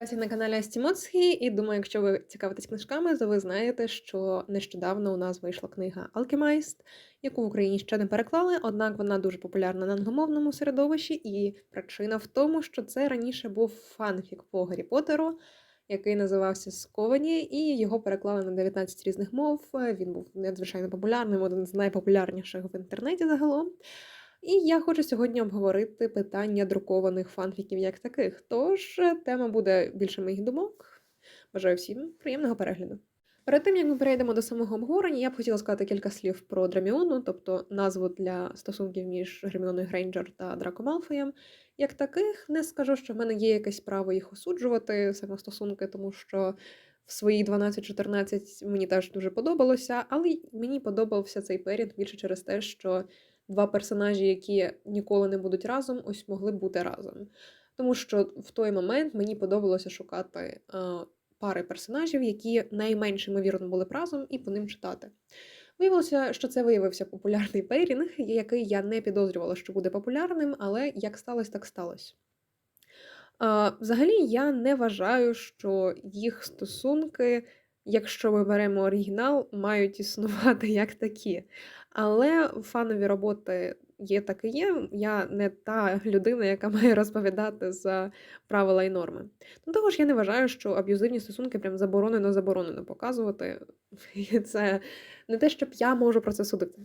Вас на каналі Астімоцький, і думаю, якщо ви цікавитесь книжками, то ви знаєте, що нещодавно у нас вийшла книга Алкемайст, яку в Україні ще не переклали, однак вона дуже популярна на англомовному середовищі, і причина в тому, що це раніше був фанфік по Гаррі Поттеру, який називався Сковані, і його переклали на 19 різних мов. Він був надзвичайно популярним, один з найпопулярніших в інтернеті загалом. І я хочу сьогодні обговорити питання друкованих фанфіків як таких. Тож е, тема буде більше моїх думок. Бажаю всім приємного перегляду. Перед тим як ми перейдемо до самого обговорення, я б хотіла сказати кілька слів про Драміону, тобто назву для стосунків між Герміоною Грейнджер та Драко Малфоєм. Як таких, не скажу, що в мене є якесь право їх осуджувати, саме стосунки, тому що в свої 12-14 мені теж дуже подобалося, але мені подобався цей період більше через те, що два персонажі, які ніколи не будуть разом, ось могли бути разом. Тому що в той момент мені подобалося шукати пари персонажів, які найменш ймовірно були б разом, і по ним читати. Виявилося, що це виявився популярний пейрінг, який я не підозрювала, що буде популярним, але як сталося, так сталося. Взагалі, я не вважаю, що їх стосунки, якщо ми беремо оригінал, мають існувати як такі. Але фанові роботи є так і є. Я не та людина, яка має розповідати за правила і норми. До того ж, я не вважаю, що аб'юзивні стосунки прям заборонено заборонено показувати. І це не те, щоб я можу про це судити.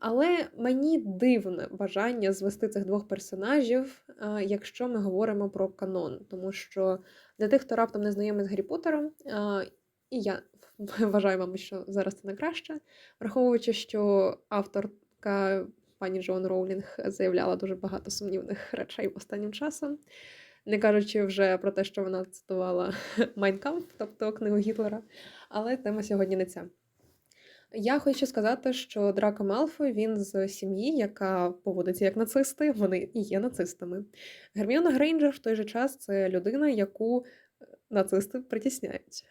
Але мені дивне бажання звести цих двох персонажів, якщо ми говоримо про канон. Тому що для тих, хто раптом не знайомий з Гаррі Поттером, і я вважаю, мабуть, що зараз це не краще, враховуючи, що авторка пані Джон Роулінг заявляла дуже багато сумнівних речей останнім часом, не кажучи вже про те, що вона цитувала Майнкамп, тобто книгу Гітлера. Але тема сьогодні не ця. Я хочу сказати, що Драко Малфой він з сім'ї, яка поводиться як нацисти, вони і є нацистами. Герміона Грейнджер в той же час це людина, яку нацисти притісняють.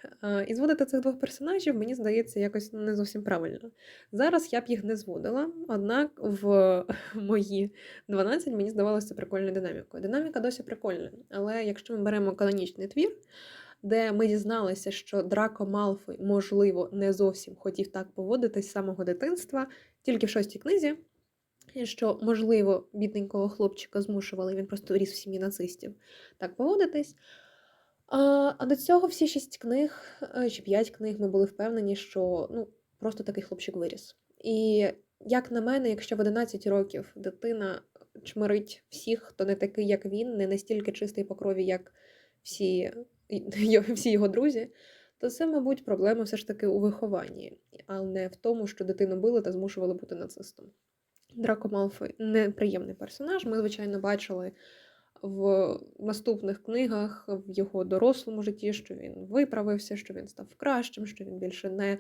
І зводити цих двох персонажів, мені здається, якось не зовсім правильно. Зараз я б їх не зводила, однак в мої 12 мені здавалося прикольною динамікою. Динаміка досі прикольна, але якщо ми беремо канонічний твір, де ми дізналися, що Драко Малфой, можливо, не зовсім хотів так поводитись з самого дитинства, тільки в шостій книзі. Що, можливо, бідненького хлопчика змушували, він просто ріс в сім'ї нацистів так поводитись. А до цього всі шість книг е, чи п'ять книг ми були впевнені, що ну, просто такий хлопчик виріс. І як на мене, якщо в 11 років дитина чмирить всіх, хто не такий, як він, не настільки чистий по крові, як всі, всі його друзі, то це, мабуть, проблема все ж таки у вихованні, а не в тому, що дитину били та змушували бути нацистом. Драко Малфой неприємний персонаж. Ми, звичайно, бачили в наступних книгах в його дорослому житті, що він виправився, що він став кращим, що він більше не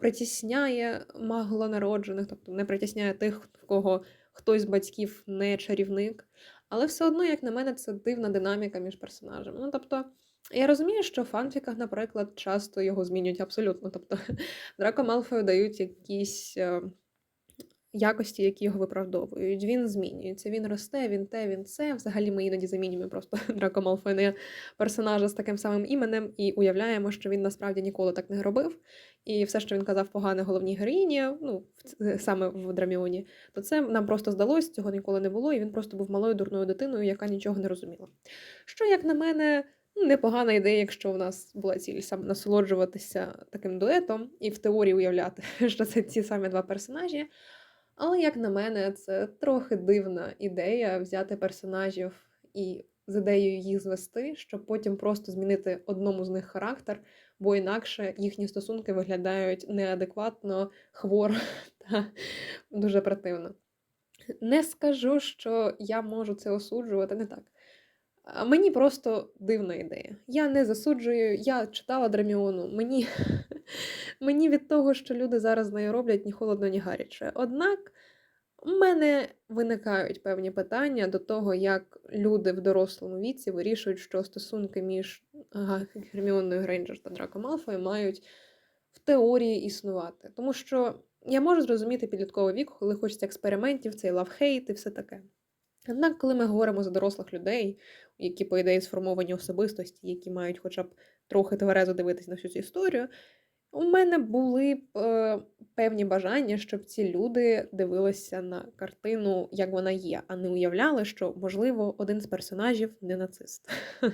притісняє маглонароджених, тобто не притісняє тих, в кого хтось з батьків не чарівник. Але все одно, як на мене, це дивна динаміка між персонажами. Ну, тобто, я розумію, що в фанфіках, наприклад, часто його змінюють абсолютно. Тобто, Драко Малфою дають якісь е, якості, які його виправдовують. Він змінюється, він росте, він те, він це. Взагалі ми іноді замінюємо просто Драко персонажа з таким самим іменем і уявляємо, що він насправді ніколи так не робив. І все, що він казав погане головній героїні, ну саме в Драміоні, то це нам просто здалось, цього ніколи не було, і він просто був малою дурною дитиною, яка нічого не розуміла. Що, як на мене, непогана ідея, якщо в нас була ціль саме насолоджуватися таким дуетом і в теорії уявляти, що це ці самі два персонажі. Але, як на мене, це трохи дивна ідея взяти персонажів і з ідеєю їх звести, щоб потім просто змінити одному з них характер, бо інакше їхні стосунки виглядають неадекватно, хворо та дуже противно. Не скажу, що я можу це осуджувати, не так. Мені просто дивна ідея. Я не засуджую, я читала Драміону. Мені мені від того, що люди зараз з нею роблять, ні холодно, ні гаряче. Однак у мене виникають певні питання до того, як люди в дорослому віці вирішують, що стосунки між Герміоною Грейнджер та Драко Малфою мають в теорії існувати. Тому що я можу зрозуміти підлітковий вік, коли хочеться експериментів, цей лав-хейт і все таке. Однак, коли ми говоримо за дорослих людей, які, по ідеї, сформовані особистості, які мають хоча б трохи тверезо дивитись на всю цю історію, у мене були е, певні бажання, щоб ці люди дивилися на картину, як вона є, а не уявляли, що, можливо, один з персонажів не нацист.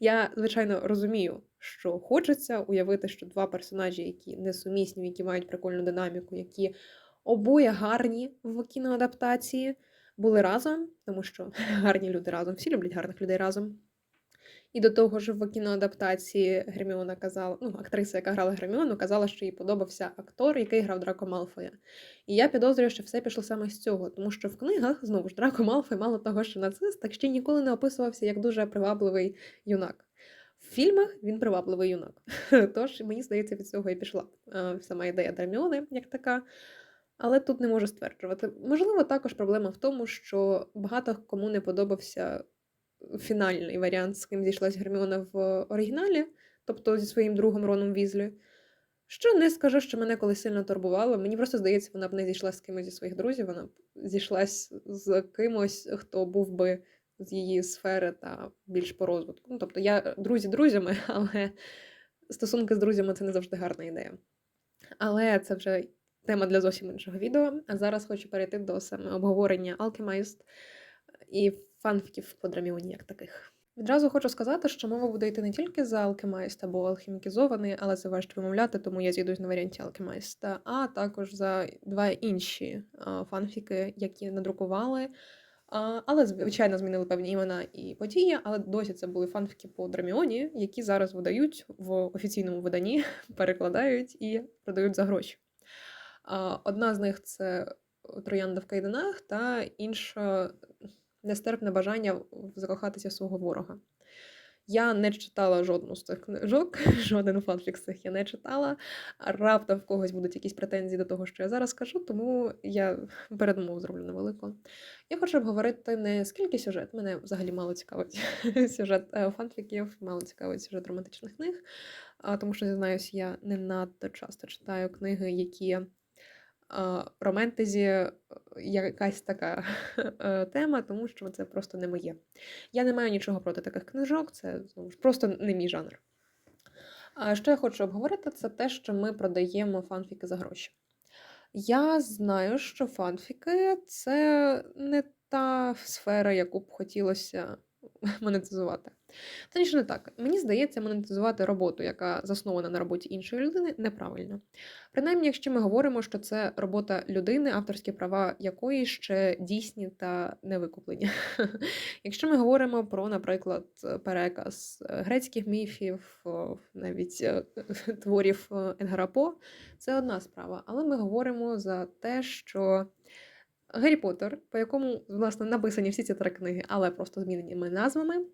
Я, звичайно, розумію, що хочеться уявити, що два персонажі, які несумісні, які мають прикольну динаміку, які обоє гарні в кіноадаптації, були разом, тому що гарні люди разом, всі люблять гарних людей разом. І до того ж, в кіноадаптації Герміона казала, ну, актриса, яка грала Герміону, казала, що їй подобався актор, який грав Драко Малфоя. І я підозрюю, що все пішло саме з цього, тому що в книгах, знову ж, Драко Малфой, мало того, що нацист, так ще ніколи не описувався як дуже привабливий юнак. В фільмах він привабливий юнак. Тож, мені здається, від цього і пішла е, сама ідея Герміони як така. Але тут не можу стверджувати. Можливо, також проблема в тому, що багато кому не подобався фінальний варіант, з ким зійшлась Герміона в оригіналі, тобто зі своїм другом Роном Візлі. Що не скажу, що мене колись сильно турбувало. Мені просто здається, вона б не зійшла з кимось зі своїх друзів, вона б зійшлась з кимось, хто був би з її сфери та більш по розвитку. Ну, тобто, я друзі друзями, але стосунки з друзями це не завжди гарна ідея. Але це вже тема для зовсім іншого відео. А зараз хочу перейти до саме обговорення Alchemist і фанфіків по Драміоні як таких. Відразу хочу сказати, що мова буде йти не тільки за Alchemist або алхімікізований, але це важко вимовляти, тому я зійдусь на варіанті Alchemist, а також за два інші фанфіки, які надрукували. Але, звичайно, змінили певні імена і події, але досі це були фанфіки по Драміоні, які зараз видають в офіційному виданні, перекладають і продають за гроші. Одна з них це Троянда в Кайданах, та інша нестерпне бажання закохатися в свого ворога. Я не читала жодну з цих книжок, жоден фанфік з цих я не читала. Раптом в когось будуть якісь претензії до того, що я зараз кажу, тому я передумову зроблю невелику. Я хочу обговорити не скільки сюжет, мене взагалі мало цікавить сюжет е, фанфіків, мало цікавить сюжет романтичних книг, тому що, зізнаюсь, я не надто часто читаю книги, які романтезі е, якась така е, тема, тому що це просто не моє. Я не маю нічого проти таких книжок, це просто не мій жанр. А що я хочу обговорити, це те, що ми продаємо фанфіки за гроші. Я знаю, що фанфіки це не та сфера, яку б хотілося монетизувати. Це ніж не так. Мені здається, монетизувати роботу, яка заснована на роботі іншої людини, неправильно. Принаймні, якщо ми говоримо, що це робота людини, авторські права якої ще дійсні та невикуплені. Якщо ми говоримо про, наприклад, переказ грецьких міфів, навіть е, творів е, По, це одна справа. Але ми говоримо за те, що. Гаррі Поттер, по якому, власне, написані всі ці три книги, але просто зміненими назвами.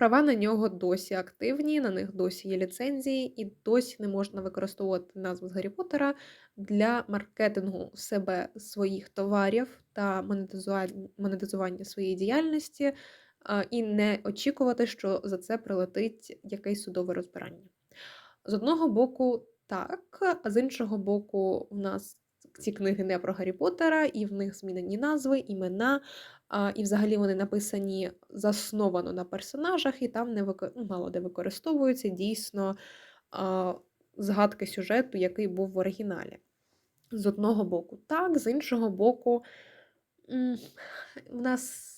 Права на нього досі активні, на них досі є ліцензії, і досі не можна використовувати назву з Гаррі Поттера для маркетингу себе своїх товарів та монетизування своєї діяльності, і не очікувати, що за це прилетить якесь судове розбирання. З одного боку, так, а з іншого боку, в нас ці книги не про Гаррі Поттера, і в них змінені назви, імена, і взагалі вони написані засновано на персонажах, і там не вик... ну, мало де використовуються дійсно згадки сюжету, який був в оригіналі. З одного боку, так, з іншого боку, в нас.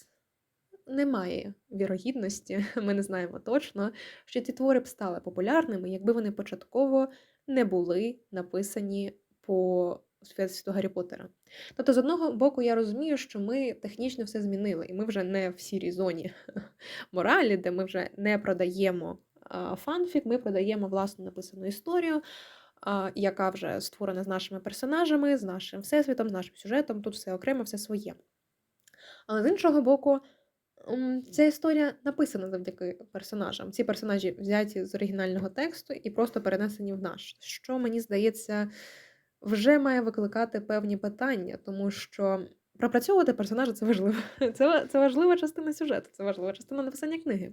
Немає вірогідності, ми не знаємо точно, що ці твори б стали популярними, якби вони початково не були написані по Всесвіту Гаррі Поттера. Тобто, з одного боку, я розумію, що ми технічно все змінили, і ми вже не в сірій зоні моралі, де ми вже не продаємо фанфік, ми продаємо власну написану історію, яка вже створена з нашими персонажами, з нашим всесвітом, з нашим сюжетом, тут все окремо, все своє. Але з іншого боку, ця історія написана завдяки персонажам. Ці персонажі взяті з оригінального тексту і просто перенесені в наш, що мені здається вже має викликати певні питання, тому що пропрацьовувати персонажа це важливо. Це це важлива частина сюжету, це важлива частина написання книги.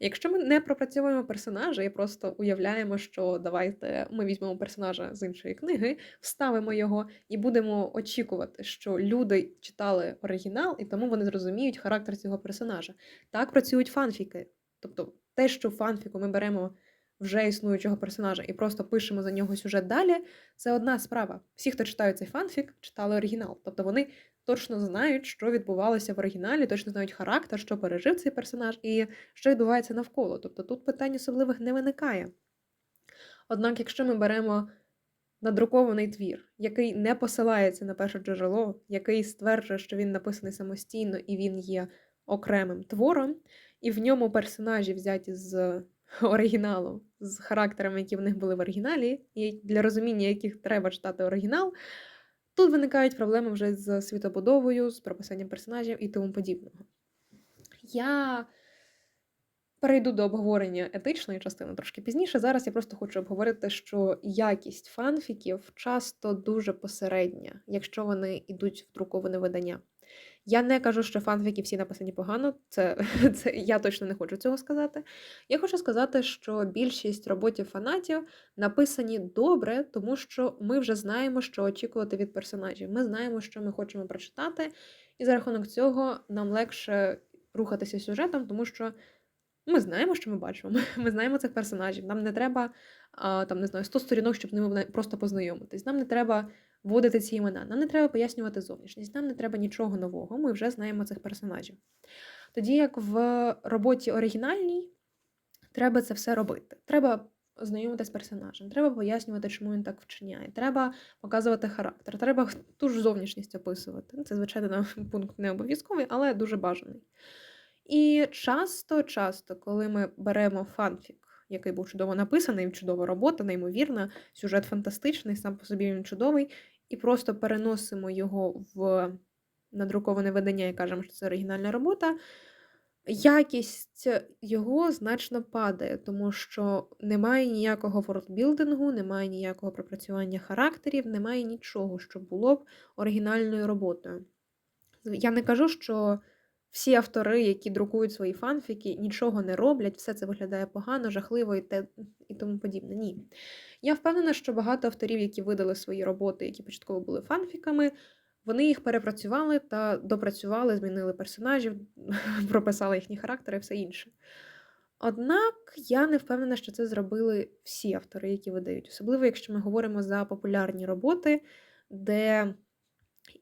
Якщо ми не пропрацьовуємо персонажа і просто уявляємо, що давайте ми візьмемо персонажа з іншої книги, вставимо його і будемо очікувати, що люди читали оригінал, і тому вони зрозуміють характер цього персонажа. Так працюють фанфіки. Тобто те, що фанфіку ми беремо вже існуючого персонажа і просто пишемо за нього сюжет далі, це одна справа. Всі, хто читають цей фанфік, читали оригінал. Тобто вони точно знають, що відбувалося в оригіналі, точно знають характер, що пережив цей персонаж і що відбувається навколо. Тобто тут питань особливих не виникає. Однак, якщо ми беремо надрукований твір, який не посилається на перше джерело, який стверджує, що він написаний самостійно і він є окремим твором, і в ньому персонажі взяті з оригіналу, з характерами, які в них були в оригіналі, і для розуміння яких треба читати оригінал, тут виникають проблеми вже з світобудовою, з прописанням персонажів і тому подібного. Я перейду до обговорення етичної частини трошки пізніше. Зараз я просто хочу обговорити, що якість фанфіків часто дуже посередня, якщо вони йдуть в друковане видання. Я не кажу, що фанфіки всі написані погано, це, це я точно не хочу цього сказати. Я хочу сказати, що більшість роботів фанатів написані добре, тому що ми вже знаємо, що очікувати від персонажів. Ми знаємо, що ми хочемо прочитати, і за рахунок цього нам легше рухатися сюжетом, тому що ми знаємо, що ми бачимо. Ми знаємо цих персонажів. Нам не треба там не знаю 100 сторінок, щоб ними просто познайомитись. Нам не треба вводити ці імена. Нам не треба пояснювати зовнішність, нам не треба нічого нового, ми вже знаємо цих персонажів. Тоді як в роботі оригінальній треба це все робити. Треба знайомитися з персонажем, треба пояснювати, чому він так вчиняє, треба показувати характер, треба ту ж зовнішність описувати. Це, звичайно, пункт не обов'язковий, але дуже бажаний. І часто-часто, коли ми беремо фанфік, який був чудово написаний, чудова робота, неймовірна, сюжет фантастичний, сам по собі він чудовий, і просто переносимо його в надруковане видання і кажемо, що це оригінальна робота. Якість його значно падає, тому що немає ніякого вордбілдингу, немає ніякого пропрацювання характерів, немає нічого, що було б оригінальною роботою. Я не кажу, що всі автори, які друкують свої фанфіки, нічого не роблять, все це виглядає погано, жахливо і те, і тому подібне. Ні. Я впевнена, що багато авторів, які видали свої роботи, які початково були фанфіками, вони їх перепрацювали та допрацювали, змінили персонажів, прописали їхні характери і все інше. Однак я не впевнена, що це зробили всі автори, які видають, особливо, якщо ми говоримо за популярні роботи, де,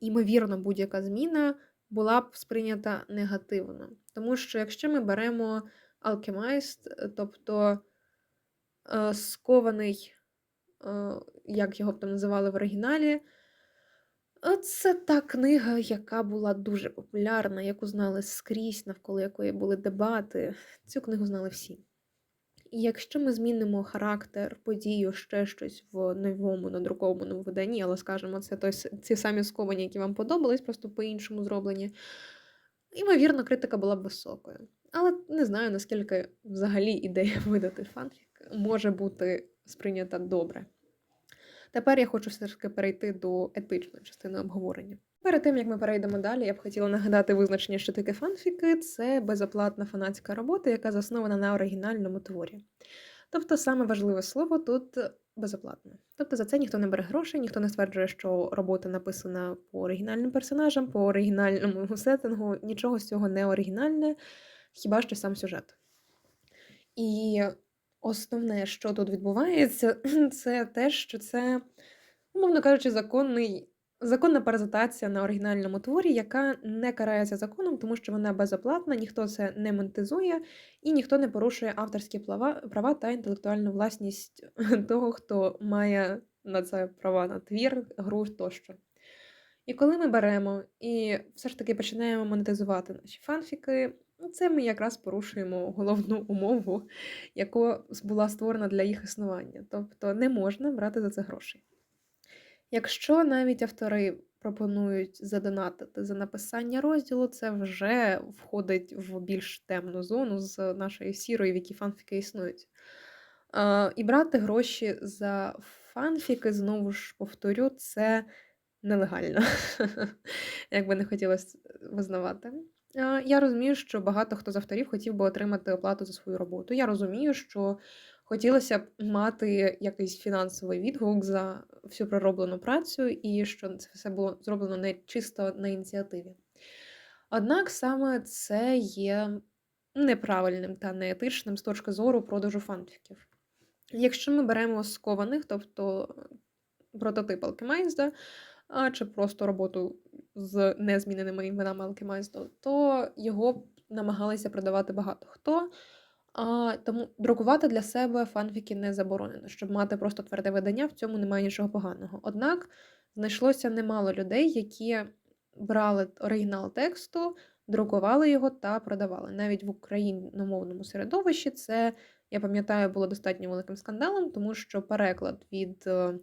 ймовірно, будь-яка зміна була б сприйнята негативно. Тому що, якщо ми беремо Alchemist, тобто е, скований, е, як його там називали в оригіналі, е, це та книга, яка була дуже популярна, яку знали скрізь, навколо якої були дебати. Цю книгу знали всі. Якщо ми змінимо характер, подію, ще щось в новому надрукованому виданні, але скажімо, це той, ці самі сковані, які вам подобались, просто по-іншому зроблені, ймовірно, критика була б високою. Але не знаю, наскільки взагалі ідея видати фанфік може бути сприйнята добре. Тепер я хочу все ж таки перейти до етичної частини обговорення. Перед тим як ми перейдемо далі, я б хотіла нагадати визначення, що таке фанфіки це безоплатна фанатська робота, яка заснована на оригінальному творі. Тобто, саме важливе слово тут безоплатне. Тобто за це ніхто не бере грошей, ніхто не стверджує, що робота написана по оригінальним персонажам, по оригінальному сеттингу, нічого з цього не оригінальне, хіба що сам сюжет. І основне, що тут відбувається, це те, що це, умовно кажучи, законний Законна паразитація на оригінальному творі, яка не карається законом, тому що вона безоплатна, ніхто це не монетизує і ніхто не порушує авторські права та інтелектуальну власність того, хто має на це права на твір, гру тощо. І коли ми беремо і все ж таки починаємо монетизувати наші фанфіки, це ми якраз порушуємо головну умову, яка була створена для їх існування. Тобто не можна брати за це грошей. Якщо навіть автори пропонують задонатити за написання розділу, це вже входить в більш темну зону з нашої сірої, в якій фанфіки існують. І брати гроші за фанфіки, знову ж повторю, це нелегально, як би не хотілося визнавати. Я розумію, що багато хто з авторів хотів би отримати оплату за свою роботу. Я розумію, що хотілося б мати якийсь фінансовий відгук за всю пророблену працю, і що це все було зроблено не чисто на ініціативі. Однак саме це є неправильним та неетичним з точки зору продажу фанфіків. Якщо ми беремо скованих, тобто прототип Алкемайзда, а, чи просто роботу з незміненими іменами Алкемайзду, то його намагалися продавати багато хто. А, тому друкувати для себе фанфіки не заборонено. Щоб мати просто тверде видання, в цьому немає нічого поганого. Однак знайшлося немало людей, які брали оригінал тексту, друкували його та продавали. Навіть в україномовному середовищі це, я пам'ятаю, було достатньо великим скандалом, тому що переклад від. е,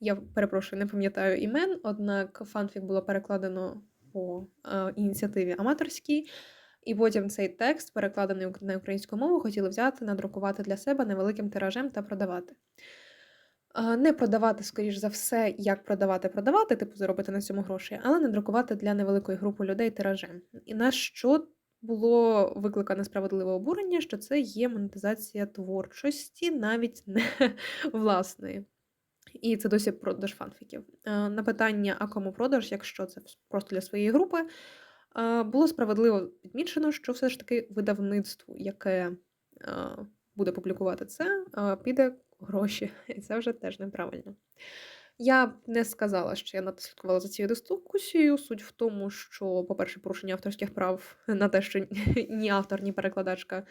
Я перепрошую, не пам'ятаю імен, однак фанфік було перекладено по е, ініціативі аматорській, і потім цей текст, перекладений на українську мову, хотіли взяти, надрукувати для себе невеликим тиражем та продавати. Не продавати, скоріш за все, як продавати, продавати, типу заробити на цьому гроші, але не друкувати для невеликої групи людей тиражем. І на що було викликане справедливе обурення, що це є монетизація творчості, навіть не власної. І це досі продаж фанфіків. На питання, а кому продаж, якщо це просто для своєї групи, було справедливо підмічено, що все ж таки видавництву, яке буде публікувати це, піде гроші. І це вже теж неправильно. Я б не сказала, що я надто слідкувала за цією дискусією. Суть в тому, що, по-перше, порушення авторських прав на те, що ні автор, ні перекладачка,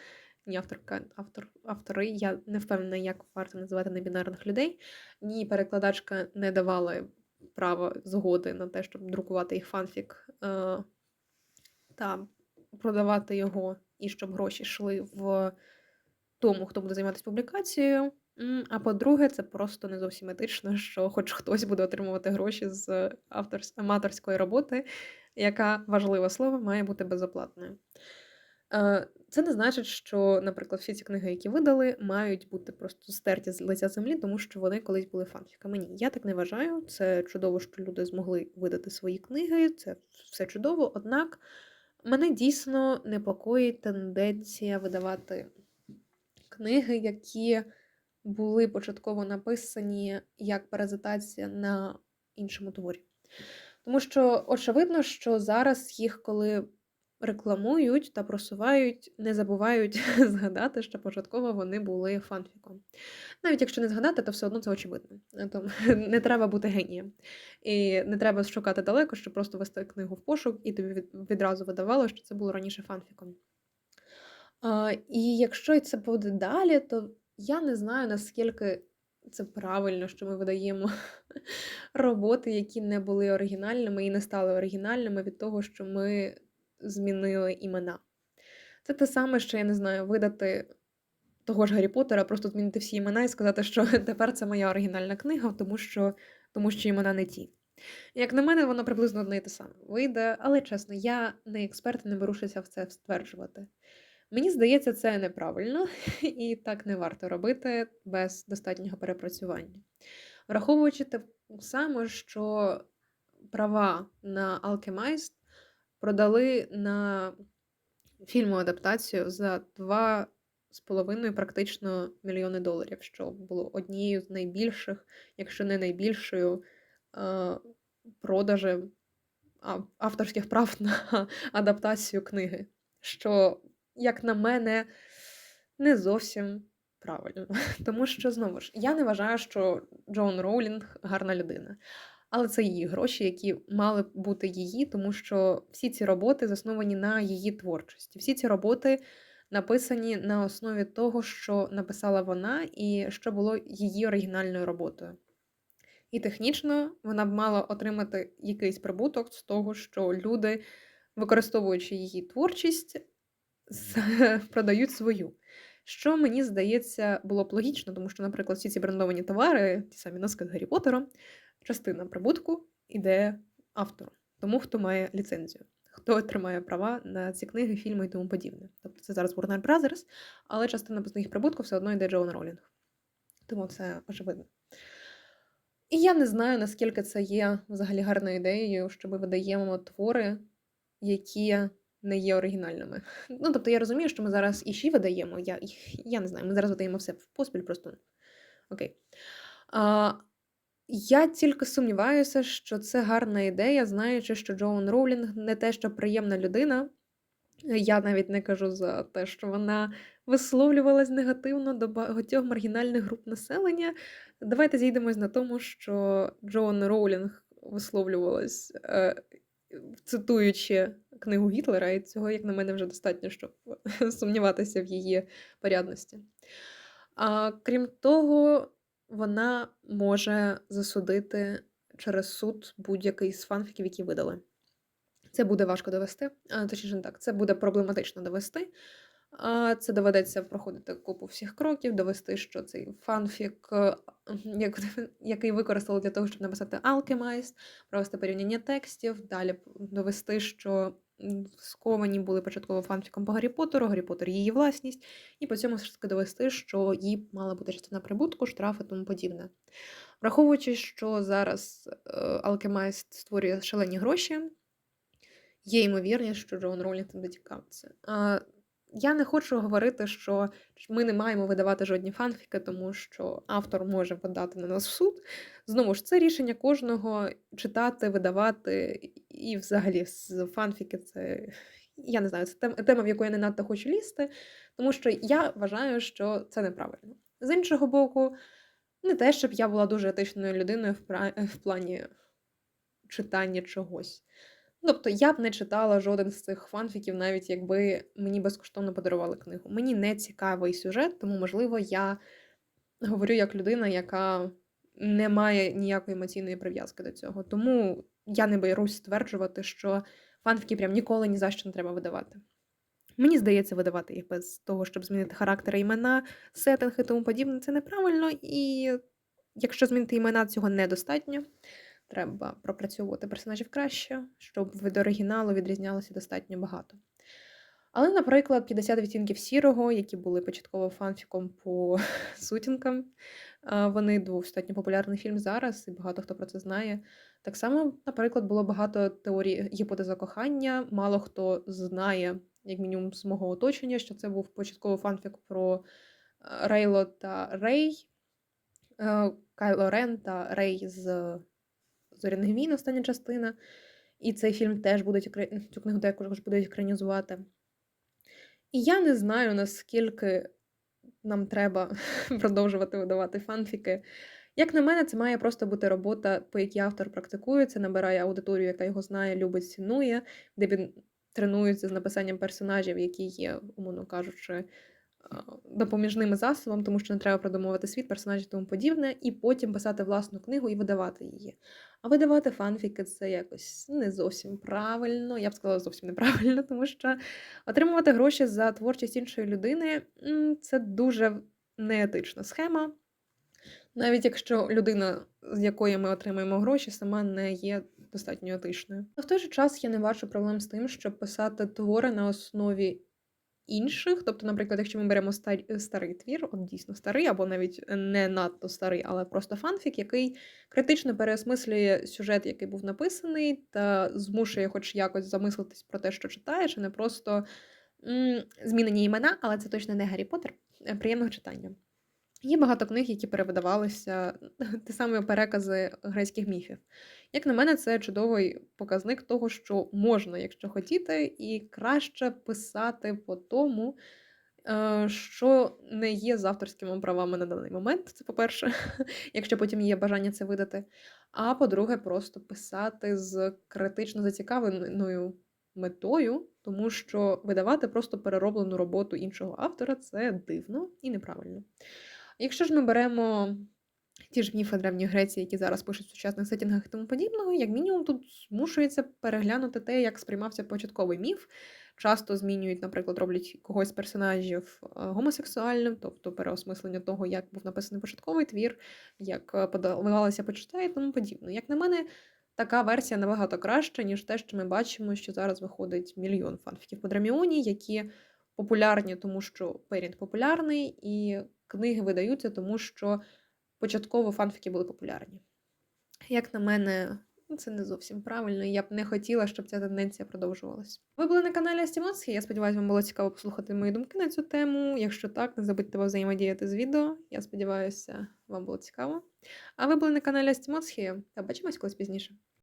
ні авторка, автор, автори, я не впевнена, як варто називати небінарних людей. Ні, перекладачка не давала права згоди на те, щоб друкувати їх фанфік та продавати його, і щоб гроші йшли в тому, хто буде займатися публікацією. А по-друге, це просто не зовсім етично, що хоч хтось буде отримувати гроші з авторс... аматорської роботи, яка важливе слово, має бути безоплатною. Е, Це не значить, що, наприклад, всі ці книги, які видали, мають бути просто стерті з лиця землі, тому що вони колись були фанфіками. Ні, я так не вважаю. Це чудово, що люди змогли видати свої книги, це все чудово. Однак мене дійсно непокоїть тенденція видавати книги, які були початково написані як паразитація на іншому творі. Тому що очевидно, що зараз їх, коли рекламують та просувають, не забувають згадати, що початково вони були фанфіком. Навіть якщо не згадати, то все одно це очевидно. Тому не треба бути генієм. І не треба шукати далеко, щоб просто вести книгу в пошук, і тобі відразу видавало, що це було раніше фанфіком. А, і якщо це буде далі, то я не знаю, наскільки це правильно, що ми видаємо роботи, які не були оригінальними і не стали оригінальними від того, що ми змінили імена. Це те саме, що я не знаю, видати того ж Гаррі Поттера, просто змінити всі імена і сказати, що тепер це моя оригінальна книга, тому що, тому що імена не ті. Як на мене, воно приблизно одне і те саме вийде, але чесно, я не експерт і не берушася в це стверджувати. Мені здається, це неправильно, і так не варто робити без достатнього перепрацювання. Враховуючи те саме, що права на Alchemist продали на фільму адаптацію за 2,5 практично мільйони доларів, що було однією з найбільших, якщо не найбільшою, продажем авторських прав на адаптацію книги. Що, як на мене, не зовсім правильно. Тому що, знову ж, я не вважаю, що Джоан Роулінг гарна людина. Але це її гроші, які мали бути її, тому що всі ці роботи засновані на її творчості. Всі ці роботи написані на основі того, що написала вона, і що було її оригінальною роботою. І технічно вона б мала отримати якийсь прибуток з того, що люди, використовуючи її творчість, продають свою. Що мені здається було б логічно, тому що, наприклад, всі ці брендовані товари, ті самі носки з Гаррі Поттером, частина прибутку іде автору, тому хто має ліцензію, хто отримає права на ці книги, фільми і тому подібне. Тобто це зараз Warner Brothers, але частина з їх прибутку все одно йде Джоан Ролінг. Тому це очевидно. І я не знаю, наскільки це є взагалі гарною ідеєю, що ми видаємо твори, які не є оригінальними. Ну, тобто я розумію, що ми зараз і видаємо. Я, я не знаю, ми зараз видаємо все в поспіль, просто окей. А, я тільки сумніваюся, що це гарна ідея, знаючи, що Джоан Роулінг не те, що приємна людина. Я навіть не кажу за те, що вона висловлювалась негативно до багатьох маргінальних груп населення. Давайте зійдемось на тому, що Джоан Роулінг висловлювалась, е, цитуючи книгу Гітлера, і цього, як на мене, вже достатньо, щоб сумніватися в її порядності. А крім того, вона може засудити через суд будь-який з фанфіків, які видали. Це буде важко довести, точніше не так, це буде проблематично довести. А, Це доведеться проходити купу всіх кроків, довести, що цей фанфік, е, як- який використали для того, щоб написати Alchemist, провести порівняння текстів, далі довести, що сковані були початково фанфіком по Гаррі Поттеру, Гаррі Поттер її власність, і по цьому все-таки довести, що їй мала бути частина прибутку, штрафи тому подібне. Враховуючи, що зараз Алкемайст створює шалені гроші, є ймовірність, що Джон Ролінг тим зацікавиться. Я не хочу говорити, що ми не маємо видавати жодні фанфіки, тому що автор може подати на нас в суд. Знову ж, це рішення кожного читати, видавати, і взагалі фанфіки це. Я не знаю, це тема, в яку я не надто хочу лізти, тому що я вважаю, що це неправильно. З іншого боку, не те, щоб я була дуже етичною людиною в, пра- в плані читання чогось. Тобто я б не читала жоден з цих фанфіків, навіть якби мені безкоштовно подарували книгу. Мені не цікавий сюжет, тому, можливо, я говорю як людина, яка не має ніякої емоційної прив'язки до цього. Тому я не берусь стверджувати, що фанфіки прям ніколи ні за що не треба видавати. Мені здається, видавати їх без того, щоб змінити характери, імена, сеттинг і тому подібне, це неправильно. І якщо змінити імена, цього недостатньо. Треба пропрацьовувати персонажів краще, щоб від оригіналу відрізнялося достатньо багато. Але, наприклад, 50 відтінків сірого, які були початково фанфіком по сутінкам, вони достатньо популярний фільм зараз, і багато хто про це знає. Так само, наприклад, було багато теорій гіпотеза кохання. Мало хто знає, як мінімум, з мого оточення, що це був початково фанфік про е, Рейло та Рей, е, Кайло Рен та Рей з Зоряних війн, остання частина. І цей фільм теж будуть цю книгу також будуть екранізувати. І я не знаю, наскільки нам треба продовжувати видавати фанфіки. Як на мене, це має просто бути робота, по якій автор практикується, набирає аудиторію, яка його знає, любить, цінує, де він тренується з написанням персонажів, які є, умовно кажучи, а, допоміжним засобом, тому що не треба продумувати світ, персонажів і тому подібне, і потім писати власну книгу і видавати її. А видавати фанфіки це якось не зовсім правильно. Я б сказала зовсім неправильно, тому що отримувати гроші за творчість іншої людини це дуже неетична схема. Навіть якщо людина, з якої ми отримуємо гроші, сама не є достатньо етичною. А в той же час я не бачу проблем з тим, щоб писати твори на основі інших. Тобто, наприклад, якщо ми беремо старі старий твір, от дійсно старий, або навіть не надто старий, але просто фанфік, який критично переосмислює сюжет, який був написаний, та змушує хоч якось замислитись про те, що читаєш, а не просто м, змінені імена, але це точно не Гаррі Поттер. Е, Приємного читання. Є багато книг, які перевидавалися, ті самі перекази грецьких міфів. Як на мене, це чудовий показник того, що можна, якщо хотіти, і краще писати по тому, е, що не є з авторськими правами на даний момент. Це по-перше, якщо потім є бажання це видати. А по-друге, просто писати з критично зацікавленою метою, тому що видавати просто перероблену роботу іншого автора це дивно і неправильно. Якщо ж ми беремо ті ж міфи Древньої Греції, які зараз пишуть в сучасних сетінгах і тому подібного, як мінімум тут змушується переглянути те, як сприймався початковий міф. Часто змінюють, наприклад, роблять когось з персонажів е, гомосексуальним, тобто переосмислення того, як був написаний початковий твір, як е, подавалося почуття і тому подібне. Як на мене, така версія набагато краща, ніж те, що ми бачимо, що зараз виходить мільйон фанфіків по Драміоні, які популярні, тому що період популярний, і книги видаються, тому що початково фанфіки були популярні. як на мене, ну, це не зовсім правильно. і Я б не хотіла, щоб ця тенденція продовжувалась. Ви були на каналі Астімоції. Я сподіваюся, вам було цікаво послухати мої думки на цю тему. Якщо так, не забудьте взаємодіяти з відео. Я сподіваюся, вам було цікаво. А ви були на каналі Астімоції та бачимось колись пізніше.